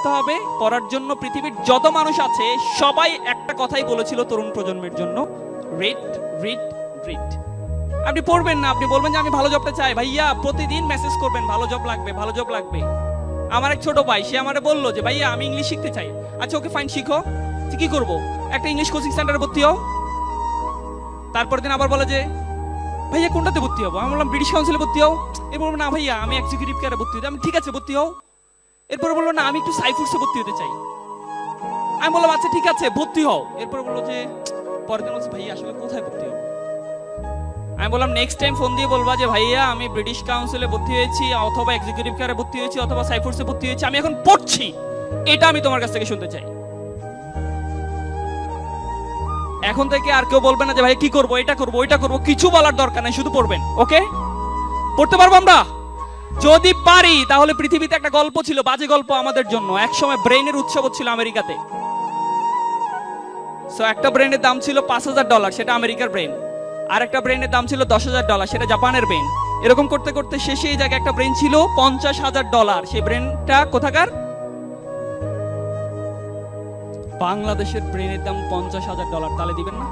পড়তে হবে পড়ার জন্য পৃথিবীর যত মানুষ আছে সবাই একটা কথাই বলেছিল তরুণ প্রজন্মের জন্য রিড রিড রিড আপনি পড়বেন না আপনি বলবেন যে আমি ভালো জবটা চাই। ভাইয়া প্রতিদিন মেসেজ করবেন ভালো জব লাগবে ভালো জব লাগবে। আমার এক ছোট ভাই সে আমারে বলল যে ভাইয়া আমি ইংলিশ শিখতে চাই। আচ্ছা ওকে ফাইন শিখো। কি করব? একটা ইংলিশ কোচিং সেন্টারে ভর্তি হও। তারপর দিন আবার বলে যে ভাইয়া কোনটাতে ভর্তি হব? আমি বললাম ব্রিটিশ কাউন্সিলে ভর্তি হও। এরপর বলব, না ভাইয়া আমি এক্সিকিউটিভ কেয়ারে ভর্তি হতে আমি ঠিক আছে ভর্তি হও। এরপর বলল, না, আমি একটু সাইফুডসে ভর্তি হতে চাই। আমি বললাম আচ্ছা ঠিক আছে, ভর্তি হও। এরপর বলল যে, পরের দিন বলছে, ভাইয়া, আসলে কোথায় ভর্তি হব? আমি বললাম নেক্সট টাইম ফোন দিয়ে বলবা যে, ভাইয়া, আমি ব্রিটিশ কাউন্সিলে ভর্তি হয়েছি, অথবা এক্সিকিউটিভ কেয়ারে ভর্তি হয়েছি, অথবা সাইফুডসে ভর্তি হয়েছি, আমি এখন পড়ছি। এটা আমি তোমার কাছ থেকে শুনতে চাই। এখন থেকে আর কেউ বলবে না যে ভাই কি করব? এটা করব, ওইটা করব। কিছু বলার দরকার নাই, শুধু পড়বেন, ওকে? পড়তে পারব আমরা? যদি পারি, তাহলে পৃথিবীতে একটা গল্প ছিল, বাজে গল্প আমাদের জন্য। একসময় ব্রেনের উৎসব ছিল আমেরিকাতে। সো একটা ব্রেনের দাম ছিল পাঁচ হাজার ডলার, সেটা আমেরিকার ব্রেন আর একটা ব্রেনের দাম ছিল দশ হাজার ডলার, সেটা জাপানের ব্রেন এরকম করতে করতে শেষে এই জায়গায় একটা ব্রেন ছিল পঞ্চাশ হাজার ডলার। সেই ব্রেনটা কোথাকার? বাংলাদেশের ব্রেনের দাম পঞ্চাশ হাজার ডলার, তাহলে দিবেন না?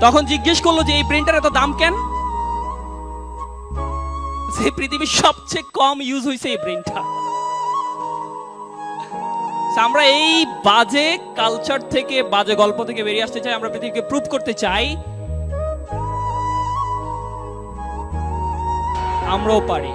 তখন জিজ্ঞেস করল যে, এই ব্রেনটার এত দাম কেন? যে পৃথিবীর সবচেয়ে কম ইউজ হয়েছে এই ব্রেনটা আমরা এই বাজে কালচার থেকে, বাজে গল্প থেকে বেরিয়ে আসতে চাই, আমরা পৃথিবীকে প্রুভ করতে চাই। আমরাও পারি।